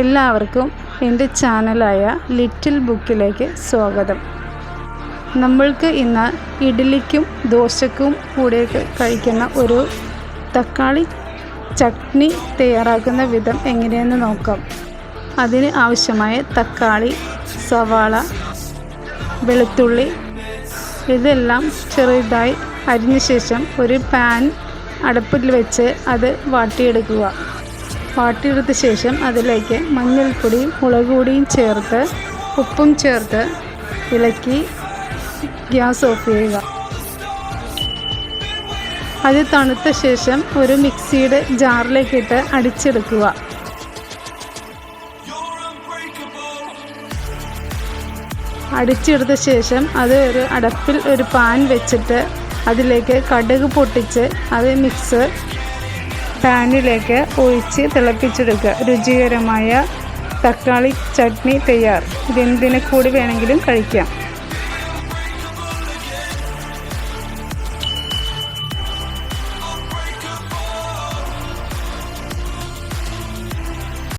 എല്ലാവർക്കും എന്റെ ചാനലായ ലിറ്റിൽ ബുക്കിലേക്ക് സ്വാഗതം. നമ്മൾക്ക് ഇന്ന് ഇഡ്ഡലിക്കും ദോശക്കും കൂടെ കഴിക്കുന്ന ഒരു തക്കാളി ചട്നി തയ്യാറാക്കുന്ന വിധം എങ്ങനെയെന്ന് നോക്കാം. അതിന് ആവശ്യമായ തക്കാളി സവാള വെളുത്തുള്ളി ഇതെല്ലാം ചെറുതായി അരിഞ്ഞ ശേഷം ഒരു പാൻ അടുപ്പിൽ വെച്ച് അത് വാട്ടിയെടുക്കുക. വാട്ടിയെടുത്ത ശേഷം അതിലേക്ക് മഞ്ഞൾപ്പൊടിയും മുളക് ചേർത്ത് ഉപ്പും ചേർത്ത് ഇളക്കി ഗ്യാസ് ഓഫ് ചെയ്യുക. അത് തണുത്ത ശേഷം ഒരു മിക്സിയുടെ ജാറിലേക്കിട്ട് അടിച്ചെടുക്കുക. അടിച്ചെടുത്ത ശേഷം അത് ഒരു അടപ്പിൽ ഒരു പാൻ വെച്ചിട്ട് അതിലേക്ക് കടുക് പൊട്ടിച്ച് അത് മിക്സ് പാനിലേക്ക് ഒഴിച്ച് തിളപ്പിച്ചെടുക്കുക. രുചികരമായ തക്കാളി ചട്നി തയ്യാർ. ഇതെന്തിനെ കൂടി വേണമെങ്കിലും കഴിക്കാം.